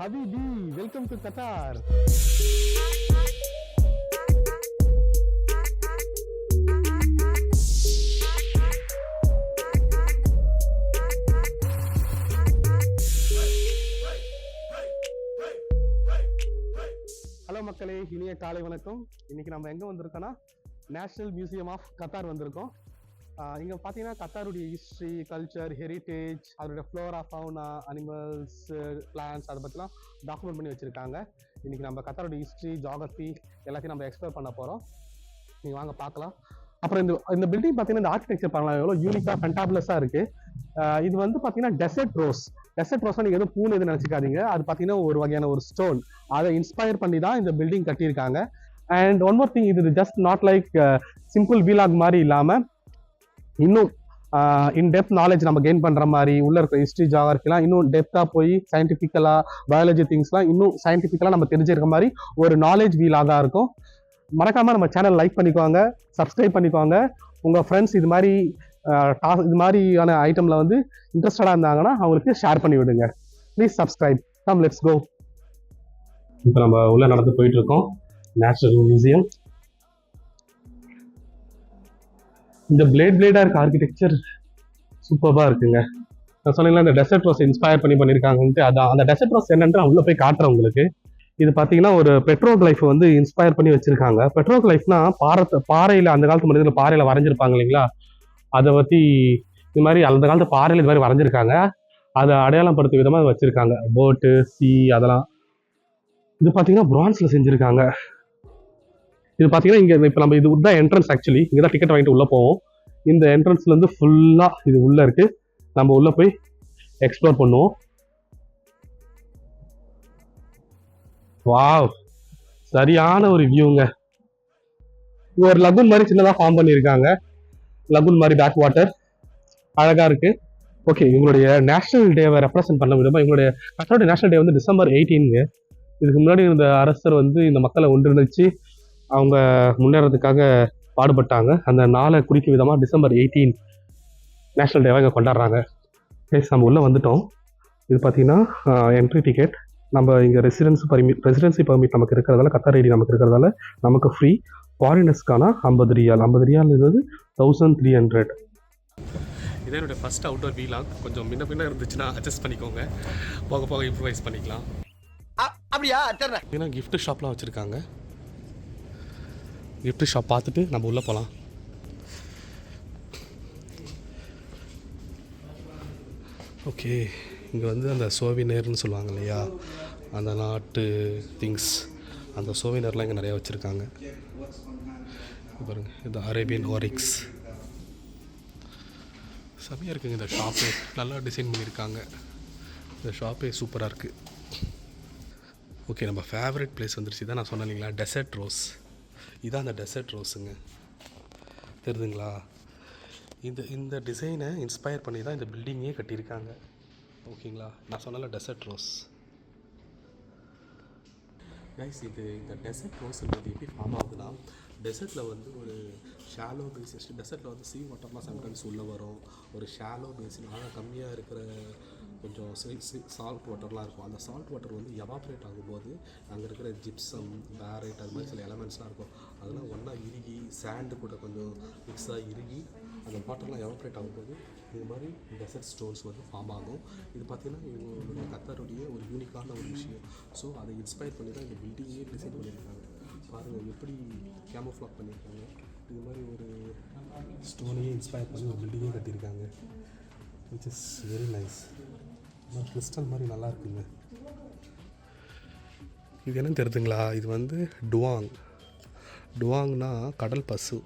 Habibi welcome to Qatar hello மக்களே இனிய காலை வணக்கம். இன்னைக்கு நம்ம எங்க வந்திருக்கோம்னா நேஷனல் மியூசியம் ஆஃப் கத்தார் வந்திருக்கோம். நீங்க பாத்தீங்கன்னா கத்தாருடைய ஹிஸ்ட்ரி கல்ச்சர் ஹெரிட்டேஜ் அதோட ஃப்ளோரா ஃபவுனா அனிமல்ஸ் பிளான்ஸ் அதை பத்திலாம் டாக்குமெண்ட் பண்ணி வச்சிருக்காங்க. இன்னைக்கு நம்ம கத்தாருடைய ஹிஸ்ட்ரி ஜாகிரபி எல்லாத்தையும் நம்ம எக்ஸ்ப்ளோர் பண்ண போறோம். நீங்க வாங்க பார்க்கலாம் அப்புறம் இந்த இந்த பில்டிங் பார்த்தீங்கன்னா இந்த ஆர்கிடெக்சர் பண்ணலாம் எவ்வளோ யூனிக்காக ஃபண்டாபுலஸாக இருக்குது இது வந்து பார்த்தீங்கன்னா டெசர்ட் ரோஸ் டெசர்ட் ரோஸாக நீங்கள் எதுவும் பூன்னு எதுவும் நினச்சிக்காதீங்க. அது பார்த்தீங்கன்னா ஒரு வகையான ஒரு ஸ்டோன் அதை இன்ஸ்பயர் பண்ணி தான் இந்த பில்டிங் கட்டியிருக்காங்க. அண்ட் ஒன் மோர் திங் இது ஜஸ்ட் நாட் லைக் சிம்பிள் வீலாக் மாதிரி இல்லாமல் இன்னும் இன் டெப்த் நாலேஜ் நம்ம கெயின் பண்ற மாதிரி உள்ள இருக்கிற ஹிஸ்ட்ரி ஜாகிரபிலாம் இன்னும் டெப்தா போய் சயின்டிஃபிக்கலாக பயாலஜி திங்ஸ்லாம் இன்னும் சயின்டிஃபிக்கலா நம்ம தெரிஞ்சிருக்க மாதிரி ஒரு நாலேஜ் வீலாக தான் இருக்கும். மறக்காம நம்ம சேனல் லைக் பண்ணிக்கோங்க சப்ஸ்கிரைப் பண்ணிக்குவாங்க உங்க ஃப்ரெண்ட்ஸ் இது மாதிரி டாஸ் இது மாதிரியான ஐட்டம்ல வந்து இன்ட்ரெஸ்டடாக இருந்தாங்கன்னா அவங்களுக்கு ஷேர் பண்ணி விடுங்க. Please subscribe come let's go இப்போ நம்ம உள்ளே நடந்து போயிட்டு இருக்கோம். நேச்சுரல் மியூசியம் இந்த பிளேட் பிளேடா இருக்க ஆர்கிடெக்சர் சூப்பர்பா இருக்குங்க. நான் சொன்னீங்களா இந்த டெசர்ட் ரோஸ் இன்ஸ்பயர் பண்ணி பண்ணியிருக்காங்கன்ட்டு அதான் அந்த டெசர்ட் ரோஸ் என்னன்ட்டு நான் உள்ள போய் காட்டுறேன் உங்களுக்கு. இது பார்த்தீங்கன்னா ஒரு பெட்ரோல் லைஃப் வந்து இன்ஸ்பயர் பண்ணி வச்சிருக்காங்க. பெட்ரோல் லைஃப்னா பாறை பாறையில் அந்த காலத்து மனிதர்கள் பாறையில் வரைஞ்சிருப்பாங்க இல்லைங்களா? அதை பற்றி இது மாதிரி அந்த காலத்து பாறையில் இது மாதிரி வரைஞ்சிருக்காங்க. அதை அடையாளப்படுத்தும் விதமாக வச்சிருக்காங்க. போட்டு சி அதெல்லாம். இது பார்த்தீங்கன்னா பிரான்ஸில் செஞ்சுருக்காங்க. இது பார்த்தீங்கன்னா இங்கே இப்போ நம்ம இது தான் என்ட்ரன்ஸ் ஆக்சுவலி இங்கே தான் டிக்கெட் வாங்கிட்டு உள்ளே போவோம். இந்த என்ட்ரன்ஸ்லேருந்து ஃபுல்லாக இது உள்ளே இருக்குது நம்ம உள்ளே போய் எக்ஸ்ப்ளோர் பண்ணுவோம். வாவ்! சரியான ஒரு வியூங்க இது ஒரு லகுன் மாதிரி சின்னதாக ஃபார்ம் பண்ணியிருக்காங்க. லகுன் மாதிரி பேக் வாட்டர் அழகாக இருக்குது ஓகே இவங்களுடைய நேஷனல் டேவை ரெப்ரசென்ட் பண்ண விதமாக இவங்களுடைய கத்தோட நேஷனல் டே வந்து டிசம்பர் எயிட்டீனுங்க இதுக்கு முன்னாடி இருந்த அரசர் வந்து இந்த மக்களை ஒன்றிணைச்சு அவங்க முன்னேறதுக்காக பாடுபட்டாங்க. அந்த நாளை குறிக்கும் விதமாக டிசம்பர் எயிட்டீன் நேஷனல் டேவை இங்கே கொண்டாடுறாங்க. ப்ளீஸ் நம்ம உள்ளே வந்துட்டோம். இது பார்த்தீங்கன்னா என்ட்ரி டிக்கெட் நம்ம இங்கே ரெசிடென்ஸ் பர்மிட் ரெசிடென்சி பர்மிட் நமக்கு இருக்கிறதால கத்தார் ஐடி நமக்கு இருக்கிறதால நமக்கு ஃப்ரீ ஃபாரினர்ஸ்க்கான ஐம்பது ரியால் ஐம்பது ரியால் இது தௌசண்ட் த்ரீ ஹண்ட்ரட் இதே என்னுடைய ஃபஸ்ட் அவுட்டோர் வீலாக் கொஞ்சம் முன்ன பின்ன இருந்துச்சுன்னா அட்ஜஸ்ட் பண்ணிக்கோங்க. போக போக இம்ப்ரூவைஸ் பண்ணிக்கலாம். அப்படியா? ஏன்னா gift ஷாப்லாம் வச்சுருக்காங்க. கிஃப்ட் ஷாப் பார்த்துட்டு நம்ம உள்ளே போகலாம். ஓகே இங்கே வந்து அந்த சோவினர்னு சொல்லுவாங்க இல்லையா? அந்த நாட்டு திங்ஸ் அந்த சோவினர்லாம் இங்கே நிறையா வச்சுருக்காங்க. பாருங்க இது அரேபியன் ஓரிக்ஸ் செமையாக இருக்குங்க இந்த ஷாப்பு நல்லா டிசைன் பண்ணியிருக்காங்க. இந்த ஷாப்பே சூப்பராக இருக்குது ஓகே நம்ம ஃபேவரட் பிளேஸ் வந்துருச்சு தான் நான் சொன்னேன் இல்லைங்களா? டெசர்ட் ரோஸ் இதான் அந்த டெசர்ட் ரோஸுங்க தெரியுதுங்களா இந்த இந்த டிசைனை இன்ஸ்பயர் பண்ணி தான் இந்த பில்டிங்கே கட்டியிருக்காங்க. ஓகேங்களா? நான் சொன்னல டெசர்ட் ரோஸ் கைஸ் இது இந்த டெசர்ட் ரோஸ்ன்றது எப்படி ஃபார்ம் ஆகுதுன்னா டெசர்ட்டில் வந்து ஒரு ஷாலோ பேசிஸ் டெசர்ட்டில் வந்து சீ வாட்டர்லாம் சம்டைம்ஸ் உள்ளே வரும். ஒரு ஷாலோ பேசின் ஆனால் கம்மியாக இருக்கிற கொஞ்சம் சால்ட் வாட்டர்லாம் இருக்கும். அந்த சால்ட் வாட்டர் வந்து எவாப்ரேட் ஆகும்போது அங்கே இருக்கிற ஜிப்சம் பேரேட் அது மாதிரி சில எலமெண்ட்ஸ்லாம் இருக்கும். அதெல்லாம் ஒன்றா இறுகி சாண்டு கூட கொஞ்சம் மிக்ஸாக இறுகி அந்த வாட்டர்லாம் எவாப்ரேட் ஆகும்போது இது மாதிரி டெசர்ட் ஸ்டோன்ஸ் வந்து ஃபார்ம் ஆகும். இது பார்த்திங்கன்னா இவங்களுடைய கத்தாருடைய ஒரு யூனிக்கான ஒரு விஷயம். ஸோ அதை இன்ஸ்பயர் பண்ணி தான் இந்த பில்டிங்கே டிசைன் பண்ணியிருக்காங்க. பாருங்கள் எப்படி கேமோஃப்ளாக் பண்ணியிருக்காங்க. இது மாதிரி ஒரு ஸ்டோனையே இன்ஸ்பயர் பண்ணி ஒரு பில்டிங்கே கட்டியிருக்காங்க. Which is very nice crystal மாதிரி நல்லா இருக்குங்க இது என்னன்னு தெரியுதுங்களா இது வந்து டுவாங். டுவாங்னா கடல் பசு.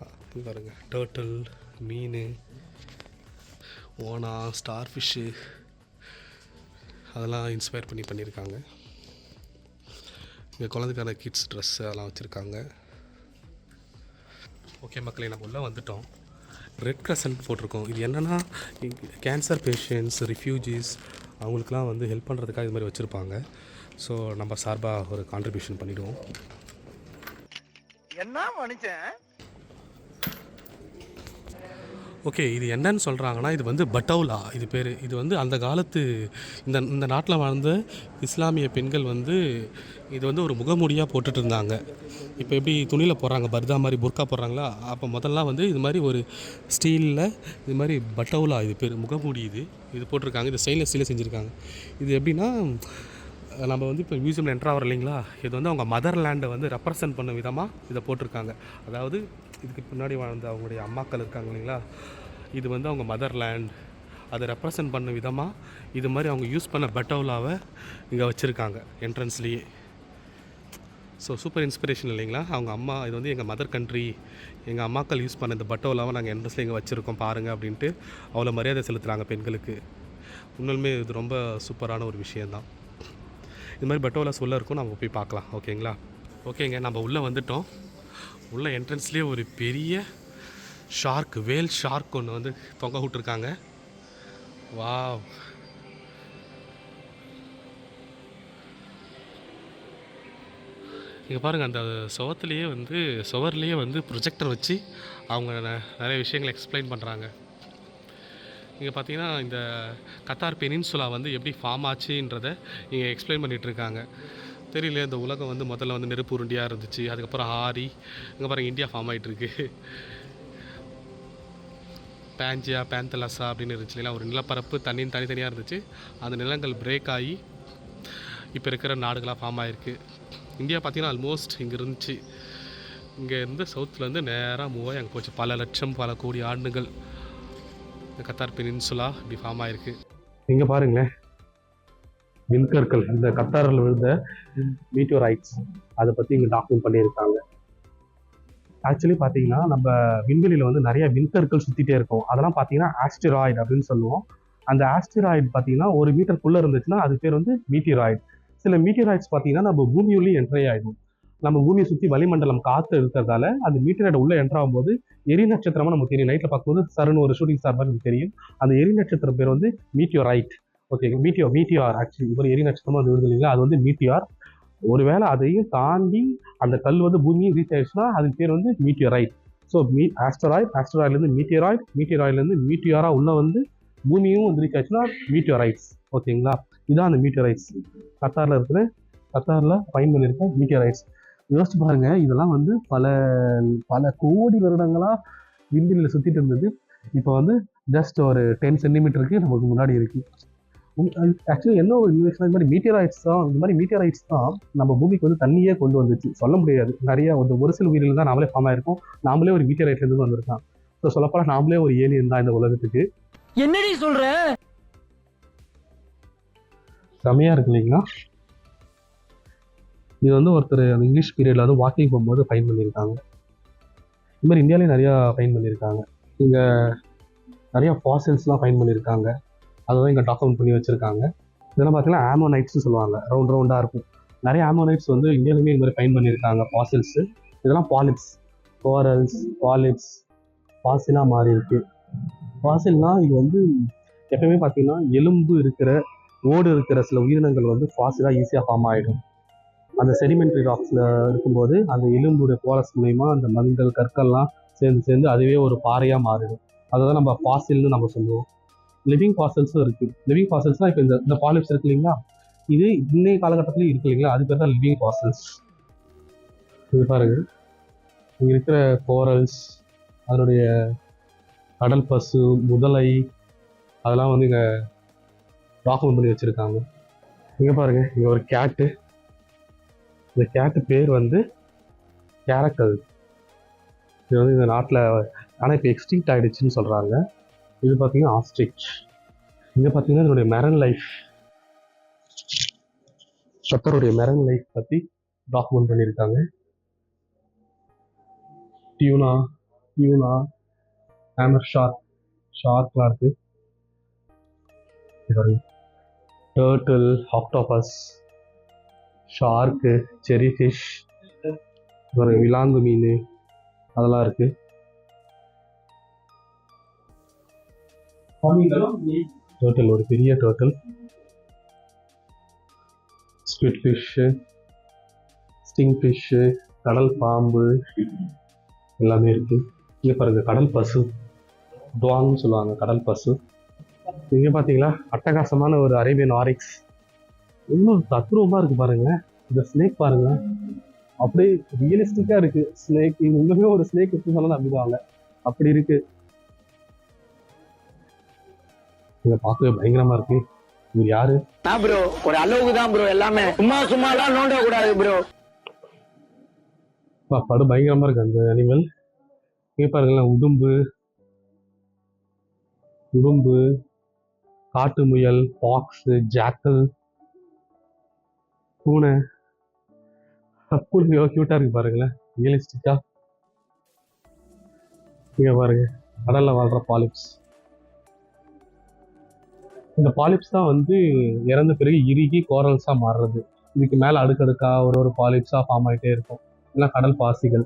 பாருங்கள் பாருங்க. டேர்ட்டில் மீன் ஓனா ஸ்டார் ஃபிஷ்ஷு அதெல்லாம் இன்ஸ்பயர் பண்ணி பண்ணியிருக்காங்க. இங்கே குழந்தைக்கான கிட்ஸ் ட்ரெஸ் அதெல்லாம் வச்சுருக்காங்க. ஓகே மக்களே நம்ம உள்ளே வந்துட்டோம். ரெட் கிரசன்ட் போட்டிருக்கோம். இது என்னென்னா கேன்சர் பேஷண்ட்ஸ் ரிஃப்யூஜிஸ் அவங்களுக்குலாம் வந்து ஹெல்ப் பண்ணுறதுக்காக இது மாதிரி வச்சுருப்பாங்க. ஸோ நம்ம சார்பாக ஒரு கான்ட்ரிபியூஷன் பண்ணிவிடுவோம் என்ன மனுஷன்? ஓகே இது என்னன்னு சொல்கிறாங்கன்னா இது வந்து பட்டவுலா இது பேர். இது வந்து அந்த காலத்து இந்த இந்த நாட்டில் வாழ்ந்த இஸ்லாமிய பெண்கள் வந்து இது வந்து ஒரு முகமூடியாக போட்டுட்டு இருந்தாங்க இப்போ எப்படி துணியில் போடுறாங்க பர்தா மாதிரி புர்கா போடுறாங்களா? அப்போ முதல்லாம் வந்து இது மாதிரி ஒரு ஸ்டீலில் இது மாதிரி பட்டவுலா இது பேர் முகமூடி இது. இது போட்டிருக்காங்க இது ஸ்டெயின்லெஸ் ஸ்டீலில் செஞ்சுருக்காங்க. இது எப்படின்னா நம்ம வந்து இப்போ மியூசியமில் என்ட்ரு இல்லைங்களா? இது வந்து அவங்க மதர்லேண்டை வந்து ரெப்ரசன்ட் பண்ண விதமாக இதை போட்டிருக்காங்க. அதாவது இதுக்கு பின்னாடி வாழ்ந்த அவங்களுடைய அம்மாக்கள் இருக்காங்க இல்லைங்களா? இது வந்து அவங்க மதர் லேண்ட் அதை ரெப்ரசன்ட் பண்ண விதமாக இது மாதிரி அவங்க யூஸ் பண்ண பெட்டவுலாவை இங்கே வச்சுருக்காங்க என்ட்ரன்ஸ்லேயே ஸோ சூப்பர் இன்ஸ்பிரேஷன் இல்லைங்களா? அவங்க அம்மா இது வந்து எங்கள் மதர் கண்ட்ரி எங்கள் அம்மாக்கள் யூஸ் பண்ண இந்த பட்டோலாவை நாங்கள் என்ட்ரன்ஸில் இங்கே வச்சுருக்கோம் பாருங்கள் அப்படின்ட்டு அவ்வளோ மரியாதை செலுத்துகிறாங்க பெண்களுக்கு. உண்மையிலுமே இது ரொம்ப சூப்பரான ஒரு விஷயந்தான் இது மாதிரி பட்டோலாஸ் உள்ளே இருக்கும் நம்ம போய் பார்க்கலாம் ஓகேங்களா ஓகேங்க நம்ம உள்ளே வந்துட்டோம். உள்ள என்ட்ரன்ஸ்லேயே ஒரு பெரிய ஷார்க் வேல் ஷார்க் ஒன்று வந்து தொங்க விட்டுருக்காங்க. வாவ் இங்கே பாருங்கள் அந்த சுவத்துலேயே வந்து சுவர்லேயே வந்து ப்ரொஜெக்டர் வச்சு அவங்க நிறைய விஷயங்களை எக்ஸ்பிளைன் பண்ணுறாங்க இங்கே பார்த்தீங்கன்னா இந்த கத்தார் பெனின்சுலா வந்து எப்படி ஃபார்ம் ஆச்சுன்றதை இங்கே எக்ஸ்பிளைன் பண்ணிகிட்ருக்காங்க இருக்காங்க. தெரியல இந்த உலகம் வந்து முதல்ல வந்து நெருப்பு உருண்டியாக இருந்துச்சு அதுக்கப்புறம் ஆரி இங்கே பாருங்க இந்தியா ஃபார்ம் ஆகிட்டுருக்கு பேஞ்சியா பேந்தலஸா அப்படின்னு இருந்துச்சு இல்லையா ஒரு நிலப்பரப்பு தண்ணி தனித்தனியாக இருந்துச்சு. அந்த நிலங்கள் பிரேக் ஆகி இப்போ இருக்கிற நாடுகளாக ஃபார்ம் ஆகிருக்கு இந்தியா பார்த்தீங்கன்னா ஆல்மோஸ்ட் இங்கே இருந்துச்சு. இங்கே இருந்து சவுத்துலேருந்து நேராக மூவ் ஆகி அங்கே போச்சு. பல லட்சம் பல கோடி ஆண்டுகள் இந்த கத்தார் பெனின்சுலா இப்படி ஃபார்ம் ஆகிருக்கு இங்கே பாருங்களேன். விண்கற்கள் இந்த கத்தாரில் விழுந்த மீட்டோரைட்ஸ் அதை பற்றி இங்கே டாக்குமெண்ட் பண்ணியிருக்காங்க. ஆக்சுவலி பார்த்தீங்கன்னா நம்ம விண்வெளியில் வந்து நிறைய விண்கற்கள் சுற்றிட்டே இருக்கும். அதெல்லாம் பார்த்தீங்கன்னா ஆஸ்டிராய்டு அப்படின்னு சொல்லுவோம். அந்த ஆஸ்டிராய்டு பார்த்தீங்கன்னா ஒரு மீட்டருக்குள்ளே இருந்துச்சுன்னா அது பேர் வந்து மீட்டிராய்டு சில மீட்டிராய்ட்ஸ் பார்த்தீங்கன்னா நம்ம பூமியுள்ளேயும் என்ட்ரே ஆகிடும் நம்ம பூமியை சுற்றி வளிமண்டலம் காற்று இருக்கிறதால அந்த மீட்டராய்டு உள்ளே என்ட்ராகும் போது எரி நட்சத்திரமாக நமக்கு தெரியும். நைட்டில் பார்க்கும்போது சருன்னு ஒரு ஷூட்டிங் ஸ்டார் மாதிரி நமக்கு தெரியும். அந்த எரி நட்சத்திரம் பேர் வந்து மீட்டியோரைட் ஓகே மீட்டியோ மீட்டியார் ஆக்சுவலி ஒரு எரி நட்சத்திரமா அது வருது இல்லைங்களா அது வந்து மீட்டியார் ஒருவேளை அதையும் தாண்டி அந்த கல் வந்து பூமியை ரீச் ஆயிடுச்சுன்னா அதுக்கு பேர் வந்து மீட்டியோரைட் ஸோ மீ ஆஸ்டராய்ட் ஆஸ்டராய்ட்லேருந்து மீட்டியராய்ட் மீட்டியராய்ட்லேருந்து மீட்டியாரா உள்ள வந்து பூமியும் வந்து ரீச் ஆச்சுன்னா மீட்டியோரைட்ஸ் ஓகேங்களா இதான் அந்த மீட்டியோரைட்ஸ் கத்தாரில் இருக்கிற கத்தாரில் ஃபைன் பண்ணியிருக்க மீட்டியோரைட்ஸ் யோசிச்சு பாருங்க இதெல்லாம் வந்து பல பல கோடி வருடங்களாக விண்வெளியில் சுற்றிட்டு இருந்தது. இப்போ வந்து ஜஸ்ட் ஒரு டென் சென்டிமீட்டருக்கு நமக்கு முன்னாடி இருக்குது ஆக்சுவலி என்ன ஒரு இன்வெஸ்ட் இந்த மாதிரி மீட்டியரைட்ஸ் தான் இந்த மாதிரி மீட்டியரைட்ஸ் தான் நம்ம பூமிக்கு வந்து தண்ணியே கொண்டு வந்துச்சு. சொல்ல முடியாது. நிறைய ஒரு ஒரு சில உயிரில் தான் நாமளே ஃபார்ம் ஆயிருக்கோம். நாமளே ஒரு மீட்டியரைட்ல இருந்து வந்திருக்கோம் ஸோ சொல்லப்போனால் நாமளே ஒரு ஏலியன் தான் இந்த உலகத்துக்கு. என்னடி சொல்ற? செமையாக இருக்கு இல்லைங்களா? இது வந்து ஒருத்தர் அந்த இங்கிலீஷ் பீரியடில் வந்து வாக்கிங் போகும்போது ஃபைன் பண்ணியிருக்காங்க. இது மாதிரி இந்தியாவிலேயும் நிறையா ஃபைன் பண்ணியிருக்காங்க. இங்கே நிறையா ஃபாசில்ஸ்லாம் ஃபைன் பண்ணியிருக்காங்க. அதை தான் இங்கே டாக்குமெண்ட் பண்ணி வச்சுருக்காங்க. இதெல்லாம் பார்த்தீங்கன்னா ஆமோனைட்ஸ்னு சொல்லுவாங்க. ரவுண்ட் ரவுண்டாக இருக்கும். நிறைய ஆமோனைட்ஸ் வந்து இந்தியாவிலுமே இது மாதிரி ஃபைன் பண்ணியிருக்காங்க ஃபாசில்ஸு இதெல்லாம் பாலிப்ஸ் கோரல்ஸ் பாலிப்ஸ் பாசிலாக மாறி இருக்கு. பாசில்னா இது வந்து எப்பயுமே பார்த்தீங்கன்னா எலும்பு இருக்கிற ஓடு இருக்கிற சில உயிரினங்கள் வந்து ஃபாசிலாக ஈஸியாக ஃபார்ம் ஆகிடும் அந்த செடிமெண்ட்ரி ராக்ஸில் இருக்கும்போது அந்த எலும்புடைய போரஸ் மூலயமா அந்த மண்கள் கற்கள்லாம் சேர்ந்து சேர்ந்து அதுவே ஒரு பாறையாக மாறிடும். அதை தான் நம்ம ஃபாசில்னு நம்ம சொல்லுவோம். லிவிங் பாசல்ஸும் இருக்குது லிவிங் ஃபாசில்ஸ்னால் இப்போ இந்த இந்த பாலிப்ஸ் இருக்கு இல்லைங்களா? இது இன்னைய காலகட்டத்திலையும் இருக்கு இல்லைங்களா? அது பேர் தான் லிவிங் பார்சல்ஸ் இது பாருங்க. இங்கே இருக்கிற கோரல்ஸ் அதனுடைய கடல் பசு முதலை அதெல்லாம் வந்து இங்கே டாக்குமெண்ட் பண்ணி வச்சுருக்காங்க. இங்கே பாருங்கள் இங்கே ஒரு கேட்டு இந்த கேட்டு பேர் வந்து கேரக்கல் இது வந்து இந்த நாட்டில் ஆனால் இப்போ எக்ஸ்டிங்க்ட் ஆகிடுச்சின்னு சொல்கிறாங்க இது பார்த்தீங்கன்னா ஆஸ்ட்ரிச் இங்கே பார்த்தீங்கன்னா இதனுடைய மெரன் லைஃப் சத்தருடைய மெரன் லைஃப் பற்றி டாக்குமெண்ட் பண்ணியிருக்காங்க. டியூனா டியூனா ஹேமர் ஷார்க் ஷார்க்லாம் இருக்குது டேர்ட்டில் ஆக்டோபஸ் ஷார்க்கு செரி ஃபிஷ் ஒரு விலாங்கு மீன் அதெல்லாம் இருக்கு. டோட்டல் ஒரு பெரிய total squid fish sting fish கடல் பாம்பு எல்லாமே இருக்குது இங்கே பாருங்கள் கடல் பசு. டுவாங்னு சொல்லுவாங்க கடல் பசு. இங்கே பார்த்தீங்களா அட்டகாசமான ஒரு அரேபியன் ஆரிக்ஸ் இன்னும் தத்ரூபமாக இருக்குது பாருங்கள் இந்த ஸ்னேக் பாருங்கள் அப்படியே ரியலிஸ்டிக்காக இருக்குது ஸ்னேக் இது உண்மையுமே ஒரு ஸ்னேக் எப்படி சொன்னாலும் நம்பிடுவாங்க. அப்படி இருக்குது இங்க பார்க்கவே பயங்கரமா இருக்கு. இவர் யாரு? ப்ரோ ஒரு அளவுக்கு தான் ப்ரோ எல்லாமே. சும்மா சும்மா எல்லாம் நோண்ட கூடாது ப்ரோ படு பயங்கரமா இருக்கு அந்த அனிமல் இங்க பாருங்களேன் உடும்பு. உடும்பு. காட்டு முயல் பாக்ஸ் ஜாக்கல் பூனை. எவ்வளோ க்யூட்டாக இருக்கு பாருங்களேன். ரியலிஸ்டிக்கா இங்க பாருங்க கடல்ல வாழ்ற பாலிப்ஸ் இந்த பாலிப்ஸ் தான் வந்து இறந்த பிறகு இறுகி கோரல்ஸாக மாறுறது. இதுக்கு மேலே அடுக்கடுக்காக ஒரு ஒரு பாலிப்ஸாக ஃபார்ம் ஆகிட்டே இருக்கும். எல்லாம் கடல் பாசிகள்.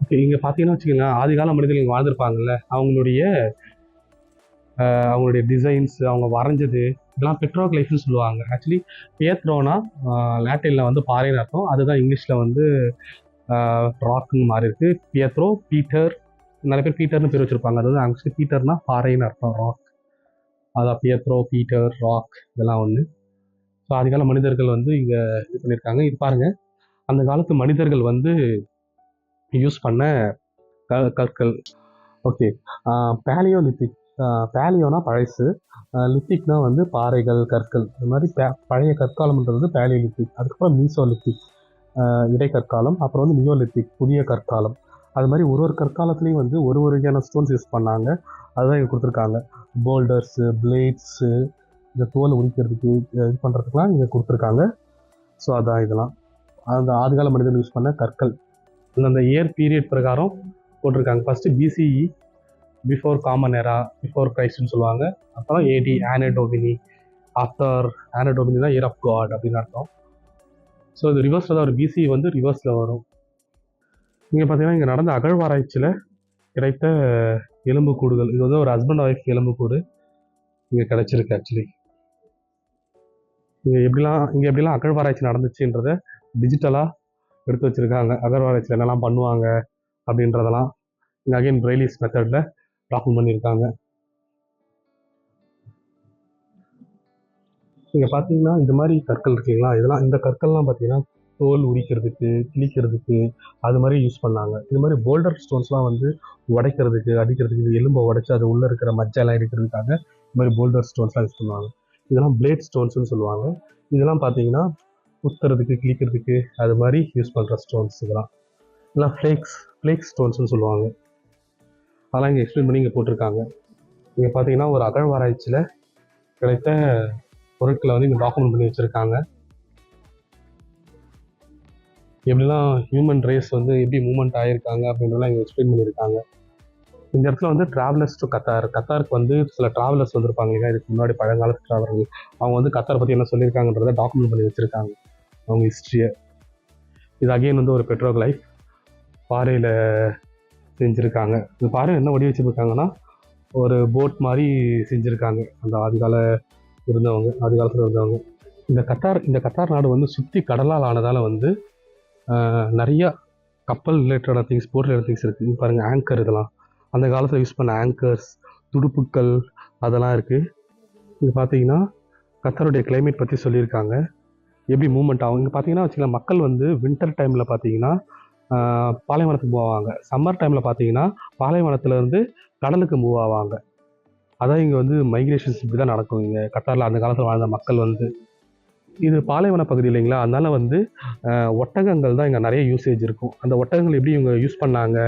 ஓகே இங்கே பார்த்தீங்கன்னா வச்சுக்கோங்களேன் ஆதிகால மனிதர்கள் இங்கே வாழ்ந்திருப்பாங்கல்ல அவங்களுடைய அவங்களுடைய டிசைன்ஸ் அவங்க வரைஞ்சது இதெல்லாம் பெட்ரோக்ளைஃப்னு சொல்லுவாங்க. ஆக்சுவலி பியத்ரோனா லாட்டின்ல வந்து பாறைன்னு அர்த்தம். அதுதான் இங்கிலீஷில் வந்து ராக்குன்னு மாறி இருக்கு பியத்ரோ பீட்டர் நிறைய பேர் பீட்டர்னு பேர் வச்சிருப்பாங்க. அதாவது ஆக்சுவலி பீட்டர்னா பாறைன்னு அர்த்தம். ராக் அதான் பியத்ரோ பீட்டர் ராக் இதெல்லாம் ஒன்று ஸோ அதிகால மனிதர்கள் வந்து இங்கே இது பண்ணியிருக்காங்க இது பாருங்க. அந்த காலத்து மனிதர்கள் வந்து யூஸ் பண்ண க கற்கள். ஓகே பேலியோலித்திக் பேலியோனா பழசு. லித்திக்னா வந்து பாறைகள் கற்கள். இந்த மாதிரி பே- பழைய கற்காலம்ன்றது வந்து பேலியோலித்திக் அதுக்கப்புறம் மீசோலித்திக் இடைக்கற்காலம். அப்புறம் வந்து நியோலித்திக் புதிய கற்காலம். அது மாதிரி ஒரு ஒரு கற்காலத்துலேயும் வந்து ஒரு ஒரு வகையான ஸ்டோன்ஸ் யூஸ் பண்ணாங்க. அதுதான் இங்கே கொடுத்துருக்காங்க. போல்டர்ஸு பிளேட்ஸு இந்த தோலை உரிக்கிறதுக்கு இது பண்ணுறதுக்குலாம் இங்கே கொடுத்துருக்காங்க. ஸோ அதான் இதெல்லாம். அந்த ஆதிகால மனிதன் யூஸ் பண்ண கற்கள். அந்தந்த இயர் பீரியட் பிரகாரம் போட்டிருக்காங்க. First BCE before common era before கிரைஸ்ட்னு சொல்லுவாங்க. அப்புறம் ஏடி ஆனடோமினி ஆஃப்டர் ஆனடோமினி தான் இயர் ஆஃப் காட் அப்படின்னு அர்த்தம். ஸோ இது ரிவர்ஸில் தான் ஒரு பிசி வந்து ரிவர்ஸில் வரும். இங்கே பார்த்தீங்கன்னா இங்கே நடந்த அகழ்வாராய்ச்சியில் கிடைத்த எலும்புக்கூடுகள் இது வந்து ஒரு ஹஸ்பண்ட் ஒய்ஃப் எலும்புக்கூடு இங்கே கிடைச்சிருக்கு ஆக்சுவலி இங்கே எப்படிலாம் இங்கே எப்படிலாம் அகழ்வாராய்ச்சி நடந்துச்சுன்றத டிஜிட்டலாக எடுத்து வச்சுருக்காங்க. அகழ்வாராய்ச்சியில் என்னெல்லாம் பண்ணுவாங்க அப்படின்றதெல்லாம் இங்கே அகைன் பிரெய்லிஸ் மெத்தடில் டாக்குமெண்ட் பண்ணியிருக்காங்க. இங்கே பார்த்தீங்கன்னா இந்த மாதிரி கற்கள் இருக்குங்களா? இதெல்லாம் இந்த கற்கள்லாம் பார்த்தீங்கன்னா தோல் உரிக்கிறதுக்கு கிழிக்கிறதுக்கு அது மாதிரி யூஸ் பண்ணாங்க. இது மாதிரி போல்டர் ஸ்டோன்ஸ்லாம் வந்து உடைக்கிறதுக்கு அடிக்கிறதுக்கு இது எலும்பை உடைச்சு அது உள்ளே இருக்கிற மச்செல்லாம் எடுக்கிறதுக்காக இது மாதிரி போல்டர் ஸ்டோன்ஸ்லாம் யூஸ் பண்ணுவாங்க. இதெல்லாம் பிளேட் ஸ்டோன்ஸ்னு சொல்லுவாங்க. இதெல்லாம் பார்த்தீங்கன்னா குத்துறதுக்கு கிழிக்கிறதுக்கு அது மாதிரி யூஸ் பண்ணுற ஸ்டோன்ஸ் இதெல்லாம். இதெல்லாம் ஃப்ளேக்ஸ் ஃப்ளேக்ஸ் ஸ்டோன்ஸ்னு சொல்லுவாங்க. அதெல்லாம் இங்கே எக்ஸ்பிளைன் பண்ணி இங்கே போட்டிருக்காங்க. இங்கே பார்த்தீங்கன்னா ஒரு அகழ்வாராய்ச்சியில் கிடைத்த பொருட்களை வந்து இங்கே டாக்குமெண்ட் பண்ணி வச்சுருக்காங்க. எப்படிலாம் ஹியூமன் ரேஸ் வந்து எப்படி மூமெண்ட் ஆகியிருக்காங்க அப்படின்றலாம் இங்கே எக்ஸ்பிளைன் பண்ணியிருக்காங்க. இந்த இடத்துல வந்து ட்ராவலர்ஸ் டு கத்தார் கத்தாருக்கு வந்து சில ட்ராவலர்ஸ் வந்திருப்பாங்க இல்லையா? இதுக்கு முன்னாடி பழங்காலத்து ட்ராவலர்கள் அவங்க வந்து கத்தாரை பற்றி என்ன சொல்லியிருக்காங்கன்றத டாக்குமெண்ட் பண்ணி வச்சுருக்காங்க. அவங்க ஹிஸ்ட்ரியை இது அகைன் வந்து ஒரு பெட்ரோல் லைஃப் பாறையில் செஞ்சுருக்காங்க. இந்த பாறை என்ன வடி வச்சுருக்காங்கன்னா ஒரு போட் மாதிரி செஞ்சுருக்காங்க. அந்த ஆதிகால இருந்தவங்க ஆதிகாலத்தில் இருந்தவங்க. இந்த கத்தார் இந்த கத்தார் நாடு வந்து சுற்றி கடலால் ஆனதால் வந்து நிறையா கப்பல் ரிலேட்டடான திங்ஸ் போட் ரிலேட்டட் திங்ஸ் இருக்குது பாருங்கள் ஆங்கர் இதெல்லாம். அந்த காலத்தில் யூஸ் பண்ண ஆங்கர்ஸ் துடுப்புக்கள் அதெல்லாம் இருக்குது இது பார்த்தீங்கன்னா கத்தருடைய கிளைமேட் பற்றி சொல்லியிருக்காங்க. எப்படி மூவ்மெண்ட் ஆகும்? இங்கே பார்த்தீங்கன்னா வச்சுக்கலாம் மக்கள் வந்து வின்டர் டைமில் பார்த்தீங்கன்னா பாலைவனத்துக்கு மூவ் ஆவாங்க. சம்மர் டைமில் பார்த்தீங்கன்னா பாலைவனத்துலேருந்து கடலுக்கு மூவ் ஆவாங்க. அதான் இங்கே வந்து மைக்ரேஷன்ஸ் இப்படி தான் நடக்கும் இங்கே. கத்தாரில் அந்த காலத்தில் வாழ்ந்த மக்கள் வந்து. இது பாலைவன பகுதி இல்லைங்களா? அதனால் வந்து ஒட்டகங்கள் தான் இங்கே நிறைய யூசேஜ் இருக்கும். அந்த ஒட்டகங்கள் எப்படி இவங்க யூஸ் பண்ணாங்க?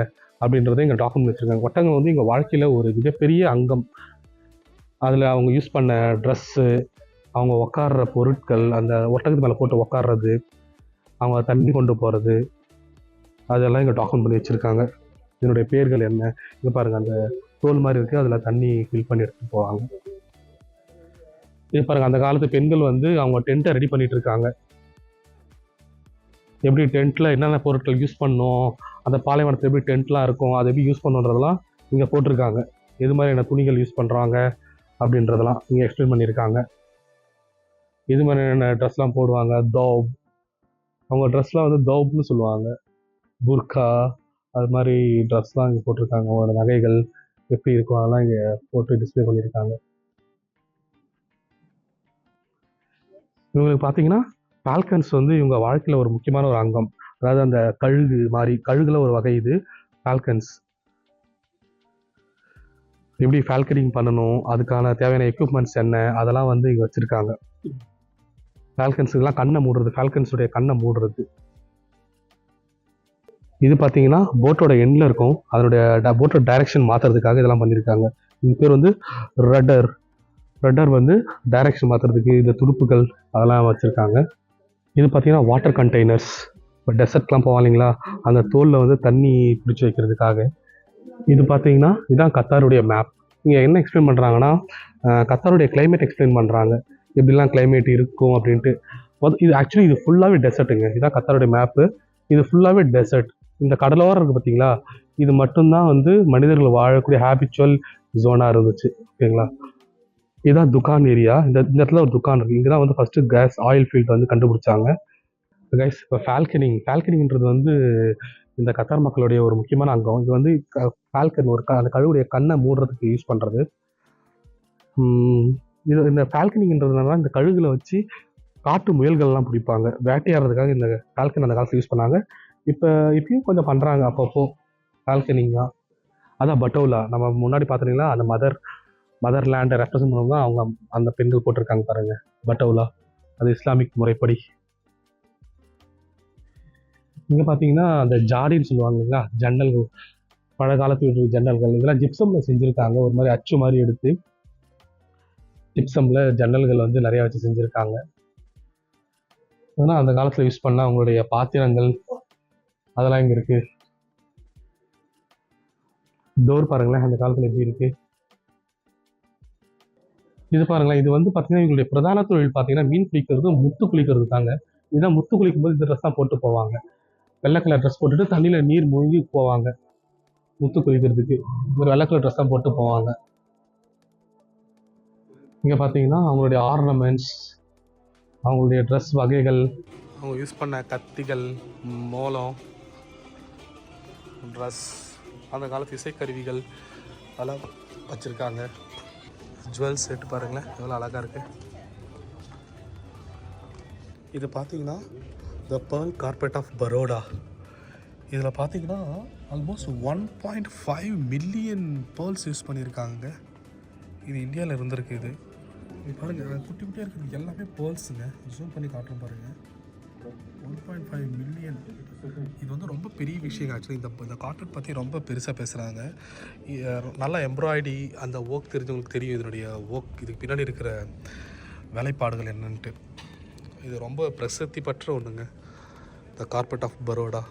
அப்படின்றத இங்கே டாக்குமெண்ட் வச்சுருக்காங்க. ஒட்டகம் வந்து எங்கள் வாழ்க்கையில் ஒரு மிகப்பெரிய அங்கம். அதில் அவங்க யூஸ் பண்ண ட்ரெஸ்ஸு அவங்க உட்கார்ற பொருட்கள் அந்த ஒட்டகத்து மேலே போட்டு உட்கார்றது அவங்க தண்ணி கொண்டு போகிறது அதெல்லாம் இங்கே டாக்குமெண்ட் பண்ணி வச்சுருக்காங்க. இதனுடைய பேர்கள் என்ன? இங்கே பாருங்கள் அந்த தோல் மாதிரி இருக்குது அதில் தண்ணி ஃபில் பண்ணி எடுத்துகிட்டு போவாங்க. இது பாருங்கள் அந்த காலத்து பெண்கள் வந்து அவங்க டென்ட்டை ரெடி பண்ணிட்டு இருக்காங்க எப்படி டென்ட்டில் என்னென்ன பொருட்கள் யூஸ் பண்ணோம் அந்த பாலைவனத்தில் எப்படி டென்ட்லாம் இருக்கும் அதை எப்படி யூஸ் பண்ணுன்றதெல்லாம் இங்கே போட்டிருக்காங்க. எது மாதிரியான துணிகள் யூஸ் பண்ணுறாங்க அப்படின்றதெல்லாம் இங்கே எக்ஸ்பிளைன் பண்ணியிருக்காங்க. எது மாதிரியான ட்ரெஸ்லாம் போடுவாங்க தோப் அவங்க ட்ரெஸ்லாம் வந்து தோப்னு சொல்லுவாங்க. புர்கா அது மாதிரி ட்ரெஸ்லாம் இங்கே போட்டிருக்காங்க. அவங்களோட நகைகள் எப்படி இருக்கும் அதெல்லாம் இங்கே போட்டு டிஸ்ப்ளே பண்ணியிருக்காங்க. இவங்களுக்கு பார்த்தீங்கன்னா ஃபால்கன்ஸ் வந்து இவங்க வாழ்க்கையில் ஒரு முக்கியமான ஒரு அங்கம். அதாவது அந்த கழுகு மாதிரி கழுகுல ஒரு வகை இது ஃபால்கன்ஸ் எப்படி ஃபால்கனிங் பண்ணணும் அதுக்கான தேவையான எக்யூப்மெண்ட்ஸ் என்ன அதெல்லாம் வந்து இங்கே வச்சுருக்காங்க. ஃபால்கன்ஸுக்கெல்லாம் கண்ணை மூடுறது ஃபால்கன்ஸுடைய கண்ணை மூடுறது. இது பார்த்தீங்கன்னா போட்டோட எண்டில் இருக்கும். அதனுடைய போட்டோட டைரக்ஷன் மாற்றுறதுக்காக இதெல்லாம் பண்ணியிருக்காங்க இது பேர் வந்து ரட்டர் ரட்டர் வந்து டைரக்ஷன் மாற்றுறதுக்கு இந்த துடுப்புகள் அதெல்லாம் வச்சுருக்காங்க. இது பார்த்தீங்கன்னா வாட்டர் கண்டெய்னர்ஸ் இப்போ டெசர்ட்லாம் போவோம் இல்லைங்களா அந்த தோலில் வந்து தண்ணி பிடிச்சி வைக்கிறதுக்காக. இது பார்த்தீங்கன்னா இதுதான் கத்தாருடைய மேப் இங்கே என்ன எக்ஸ்பிளைன் பண்ணுறாங்கன்னா கத்தாருடைய கிளைமேட் எக்ஸ்பிளைன் பண்ணுறாங்க எப்படிலாம் கிளைமேட் இருக்கும் அப்படின்ட்டு. இது ஆக்சுவலி இது ஃபுல்லாகவே டெசர்ட்டுங்க இதுதான் கத்தாருடைய மேப்பு இது ஃபுல்லாகவே டெசர்ட் இந்த கடலோரம் இருக்குது பார்த்தீங்களா இது மட்டும்தான் வந்து மனிதர்கள் வாழக்கூடிய ஹேபிச்சுவல் ஜோனாக இருந்துச்சு. ஓகேங்களா? இதுதான் துக்கான் ஏரியா இந்த இந்த இடத்துல ஒரு துக்கான் இருக்குது இங்கே தான் வந்து ஃபஸ்ட்டு கேஸ் ஆயில் ஃபீல்ட் வந்து கண்டுபிடிச்சாங்க. கைஸ் இப்போ ஃபால்கனிங் ஃபால்கனிங்ன்றது வந்து இந்த கத்தார் மக்களுடைய ஒரு முக்கியமான அங்கம். இது வந்து ஃபால்கன் ஒரு க- அந்த கழுவுடைய கண்ணை மூடுறதுக்கு யூஸ் பண்ணுறது இது இந்த ஃபால்கனிங்ன்றதுனால இந்த கழுகுல வச்சு காட்டு முயல்கள்லாம் பிடிப்பாங்க. வேட்டையாடுறதுக்காக இந்த ஃபால்கன் அந்த காலத்தில் யூஸ் பண்ணாங்க. இப்போ இப்பயும் கொஞ்சம் பண்ணுறாங்க அப்பப்போ. ஃபால்கனிங் தான். அதான் பட்டோலா நம்ம முன்னாடி பார்த்துட்டீங்களா அந்த மதர் மதர் லேண்டை ரெப்ரசன்ட் பண்ணுவோம் அவங்க அந்த பெண்கள் போட்டிருக்காங்க பாருங்க. பட்டவுலா அது இஸ்லாமிக் முறைப்படி. இங்கே பார்த்தீங்கன்னா அந்த ஜாடின்னு சொல்லுவாங்க இல்லைங்களா? ஜன்னல்கள் பழைய காலத்து வீட்டு ஜன்னல்கள் இதெல்லாம் ஜிப்சமில் செஞ்சுருக்காங்க. ஒரு மாதிரி அச்சு மாதிரி எடுத்து ஜிப்சமில் ஜன்னல்கள் வந்து நிறையா வச்சு செஞ்சுருக்காங்க. ஏன்னா அந்த காலத்தில் யூஸ் பண்ண அவங்களுடைய பாத்திரங்கள் அதெல்லாம் இங்கே இருக்கு. டோர் பாருங்களேன் அந்த காலத்தில் எப்படி இருக்குது இது பாருங்களேன் இது வந்து பார்த்தீங்கன்னா இவங்களுடைய பிரதான தொழில் பார்த்தீங்கன்னா மீன் பிடிக்கிறது முத்து குளிக்கிறது தாங்க. இதுதான் முத்து குளிக்கும் போது இந்த ட்ரெஸ் தான் போட்டு போவாங்க. வெள்ளை கலர் ட்ரெஸ் போட்டுட்டு தண்ணியில் நீர் மூழ்கி போவாங்க. முத்து குளிக்கிறதுக்கு. ஒரு வெள்ளை கலர் ட்ரெஸ் தான் போட்டு போவாங்க. இங்கே பார்த்தீங்கன்னா அவங்களுடைய ஆர்னமெண்ட்ஸ் அவங்களுடைய ட்ரெஸ் வகைகள். அவங்க யூஸ் பண்ண கத்திகள் மோளம் ட்ரெஸ் அந்த காலத்து இசைக்கருவிகள் அதெல்லாம் வச்சுருக்காங்க. ஜுவல்ஸ் செட்டு பாருங்களேன். எவ்வளோ அழகாக இருக்குது இது பார்த்தீங்கன்னா the pearl carpet of Baroda இதில் பார்த்தீங்கன்னா almost one point five million pearls use பண்ணியிருக்காங்க இது இந்தியாவில் இருந்திருக்கு இது. இது பாருங்கள் குட்டி குட்டியாக இருக்கிறது எல்லாமே பேர்ல்ஸுங்க ஜூம் பண்ணி காட்டுறோம் பாருங்கள் ஒன் பாயிண்ட் ஃபைவ் மில்லியன் இது வந்து ரொம்ப பெரிய விஷயம் ஆக்சுவலி இந்த இந்த காட்டன் பற்றி ரொம்ப பெருசாக பேசுகிறாங்க நல்லா எம்ப்ராய்டி அந்த ஒர்க் தெரிஞ்சவங்களுக்கு தெரியும் இதனுடைய ஒர்க் இதுக்கு பின்னாடி இருக்கிற வேலைப்பாடுகள் என்னன்ட்டு. இது ரொம்ப பிரசித்தி பெற்ற ஒன்றுங்க த கார்பெட் ஆஃப் பரோடா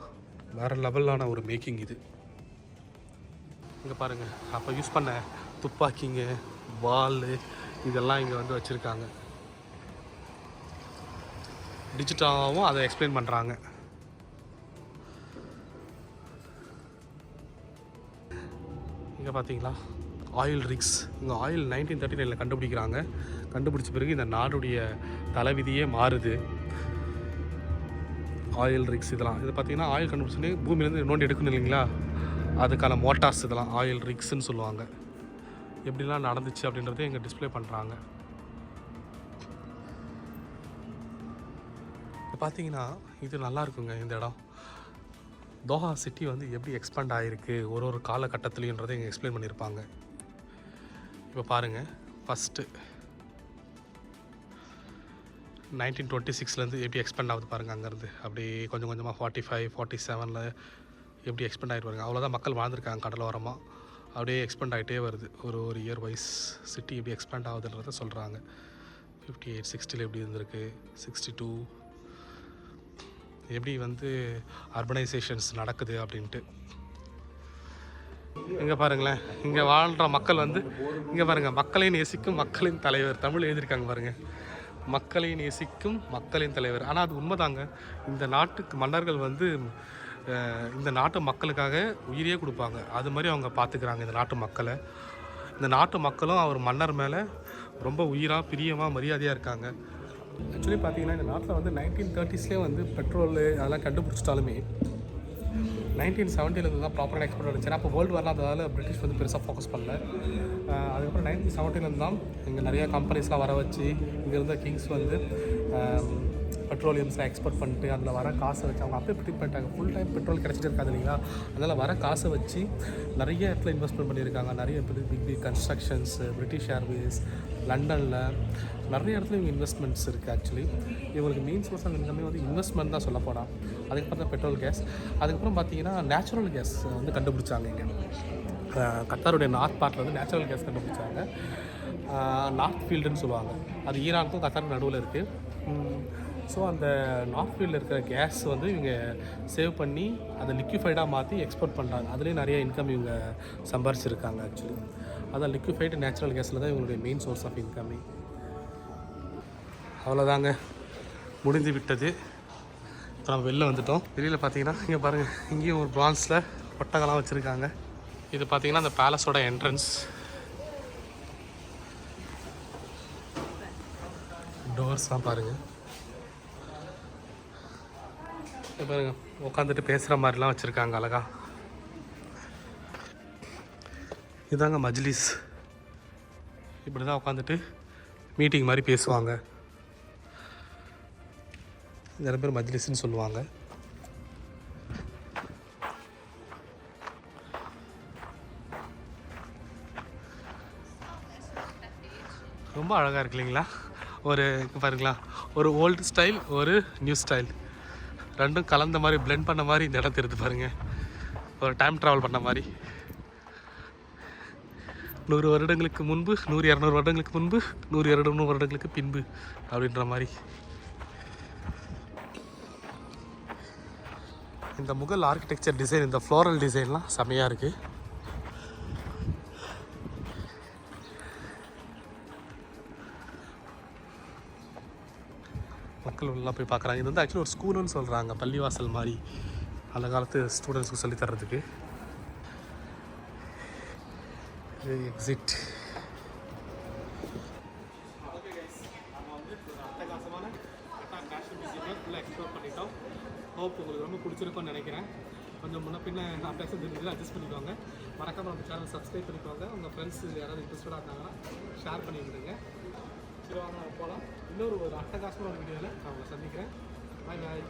வேறு லெவலான ஒரு மேக்கிங் இது. இங்கே பாருங்கள் அப்போ யூஸ் பண்ண துப்பாக்கிங்க வால் இதெல்லாம் இங்கே வந்து வச்சுருக்காங்க. டிஜிட்டலாகவும் அதை எக்ஸ்பிளைன் பண்ணுறாங்க இங்கே பார்த்தீங்களா ஆயில் ரிக்ஸ் இங்கே ஆயில் நைன்டீன் தேர்ட்டி நைனில் கண்டுபிடிக்கிறாங்க. கண்டுபிடிச்ச பிறகு இந்த நாடுடைய தலைவிதியே மாறுது. ஆயில் ரிக்ஸ் இதெல்லாம். இது பார்த்தீங்கன்னா ஆயில் கண்டுபிடிச்சோன்னே பூமியிலேருந்து நோண்டி எடுக்கணும் இல்லைங்களா? அதுக்கான மோட்டார்ஸ் இதெல்லாம் ஆயில் ரிக்ஸ்ன்னு சொல்லுவாங்க. எப்படிலாம் நடந்துச்சு அப்படின்றத இங்கே டிஸ்ப்ளே பண்ணுறாங்க பார்த்தீங்கன்னா இது நல்லா இருக்குங்க இந்த இடம். தோஹா சிட்டி வந்து எப்படி எக்ஸ்பேண்ட் ஆகிருக்கு ஒரு ஒரு காலகட்டத்துலேன்றதை இங்கே எக்ஸ்பிளைன் பண்ணியிருப்பாங்க. இப்போ பாருங்கள் ஃபஸ்ட்டு நைன்டீன் டுவெண்ட்டி சிக்ஸ்லேருந்து எப்படி எக்ஸ்பெண்ட் ஆகுது பாருங்கள் அங்கேருந்து. அப்படியே கொஞ்சம் கொஞ்சமாக ஃபார்ட்டி ஃபைவ் ஃபார்ட்டி செவனில் எப்படி எக்ஸ்பெண்ட் ஆகிட்டு பாருங்க. அவ்வளோதான் மக்கள் வாழ்ந்துருக்காங்க கடலோரமாக அப்படியே எக்ஸ்பெண்ட் ஆகிட்டே வருது. ஒரு ஒரு இயர் வைஸ் சிட்டி எப்படி எக்ஸ்பேண்ட் ஆகுதுன்றத சொல்கிறாங்க ஃபிஃப்டி எயிட் சிக்ஸ்டியில் எப்படி இருந்திருக்கு? சிக்ஸ்டி டூ எப்படி வந்து அர்பனைசேஷன்ஸ் நடக்குது அப்படின்ட்டு. இங்கே பாருங்களேன் இங்கே வாழ்கிற மக்கள் வந்து இங்கே பாருங்கள் மக்களை நேசிக்கும் மக்களின் தலைவர். தமிழ் எழுதியிருக்காங்க பாருங்கள் மக்களை நேசிக்கும் மக்களின் தலைவர். ஆனால் அது உண்மைதாங்க. இந்த நாட்டுக்கு மன்னர்கள் வந்து இந்த நாட்டு மக்களுக்காக உயிரையே கொடுப்பாங்க. அது மாதிரி அவங்க பார்த்துக்கிறாங்க இந்த நாட்டு மக்களை. இந்த நாட்டு மக்களும் அவர் மன்னர் மேலே ரொம்ப உயிராக பிரியமாக மரியாதையாக இருக்காங்க. ஆக்சுவலி பார்த்தீங்கன்னா இந்த நாட்டில் வந்து நைன்டீன் தேர்ட்டிஸ்லேயே வந்து பெட்ரோல் அதெல்லாம் கண்டுபிடிச்சிட்டாலுமே நைன்டீன் செவன்ட்டியில் தான் ப்ராப்பராக எக்ஸ்போர்ட் இருந்துச்சு அப்போ வேர்ல்டு வரலாததால் பிரிட்டிஷ் வந்து பெருசாக ஃபோக்கஸ் பண்ணல. அதுக்கப்புறம் நைன்டீன் செவன்ட்டிலேருந்து தான் இங்கே நிறையா கம்பெனிஸ்லாம் வர வச்சு இங்கே இருந்த கிங்ஸ் வந்து பெட்ரோலியம்ஸை எக்ஸ்போர்ட் பண்ணிட்டு அதில் வர காசை வச்சு அவங்க அப்போ ப்ரிடிக் பண்ணிட்டாங்க. ஃபுல் டைம் பெட்ரோல் கிடச்சிட்டு இருக்காது இல்லைங்களா? அதனால் வர காசை வச்சு நிறைய இடத்துல இன்வெஸ்ட்மெண்ட் பண்ணியிருக்காங்க. நிறைய big big constructions British Airways லண்டனில் நிறைய இடத்துல இவங்க இன்வெஸ்ட்மெண்ட்ஸ் இருக்குது ஆக்சுவலி இவங்களுக்கு மெயின் சோர்ஸ் ஆஃப் இன்கமே வந்து இன்வெஸ்ட்மெண்ட் தான் சொல்ல போனால் அதுக்கப்புறம் தான் பெட்ரோல் கேஸ் அதுக்கப்புறம் பார்த்தீங்கன்னா நேச்சுரல் கேஸ் வந்து கண்டுபிடிச்சாங்க இங்கே. கத்தாருடைய நார்த் பார்ட்டில் வந்து நேச்சுரல் கேஸ் கண்டுபிடிச்சாங்க. நார்த் ஃபீல்டுன்னு சொல்லுவாங்க. அது ஈரானுக்கும் கத்தாருக்கும் நடுவில் இருக்குது ஸோ அந்த நார்த்ஃபீல்டில் இருக்கிற கேஸ் வந்து இவங்க சேவ் பண்ணி அதை லிக்யூஃபைடாக மாற்றி எக்ஸ்போர்ட் பண்ணுறாங்க அதுலேயும் நிறைய இன்கம் இவங்க சம்பாரிச்சிருக்காங்க ஆக்சுவலி அதான் லிக்யூஃபைடு நேச்சுரல் கேஸில் தான் இவங்களுடைய மெயின் சோர்ஸ் ஆஃப் இன்கம்மே அவ்வளோதாங்க முடிந்து விட்டது. இப்போ நம்ம வெளில வந்துட்டோம். வெளியில் பார்த்தீங்கன்னா இங்கே பாருங்கள் இங்கேயும் ஒரு பிரான்ஸில் ஒட்டகம்லாம் வச்சுருக்காங்க. இது பார்த்தீங்கன்னா அந்த பேலஸோட என்ட்ரன்ஸ் டோர்ஸ்லாம் பாருங்கள் இங்க பாருங்க உட்காந்துட்டு பேசுகிற மாதிரிலாம் வச்சுருக்காங்க அழகா. இதாங்க மஜ்லிஸ். இப்படி தான் உட்காந்துட்டு மீட்டிங் மாதிரி பேசுவாங்க. நிறைய பேர் மஜ்லிஸ்ன்னு சொல்லுவாங்க. ரொம்ப அழகாக இருக்கு இல்லைங்களா? ஒரு பாருங்களா ஒரு ஓல்டு ஸ்டைல் ஒரு நியூ ஸ்டைல் ரெண்டும் கலந்த மாதிரி பிளெண்ட் பண்ண மாதிரி இந்த இடத்த எடுத்து பாருங்க. ஒரு டைம் ட்ராவல் பண்ண மாதிரி. நூறு வருடங்களுக்கு முன்பு நூறு இரநூறு வருடங்களுக்கு முன்பு நூறு இரநூறு வருடங்களுக்கு பின்பு அப்படின்ற மாதிரி. இந்த முகல் ஆர்கிடெக்சர் டிசைன் இந்த ஃப்ளோரல் டிசைன்லாம் செமையாக இருக்குது மக்கள் எல்லாம் போய் பார்க்குறாங்க. இது வந்து ஆக்சுவலி ஒரு ஸ்கூலுன்னு சொல்கிறாங்க பள்ளிவாசல் மாதிரி. அந்த காலத்து ஸ்டூடெண்ட்ஸ்க்கு சொல்லி தர்றதுக்கு. எக்ஸிட் ஹோப் உங்களுக்கு ரொம்ப பிடிச்சிருக்கும்னு நினைக்கிறேன். கொஞ்சம் முன்ன பின்ன நான் பேச தெரிஞ்சது அட்ஜஸ்ட் பண்ணிக்கோங்க. மறக்காம நம்ம சேனல் சப்ஸ்கிரைப் பண்ணிக்கோங்க. உங்கள் ஃப்ரெண்ட்ஸ் யாராவது இன்ட்ரெஸ்டடாக இருந்தாங்கன்னா ஷேர் பண்ணி விடுங்க சரி வாங்க போகலாம் இன்னொரு ஒரு அட்டகாசமான ஒரு வீடியோவில் நான் உங்களை சந்திக்கிறேன். பாய் பாய்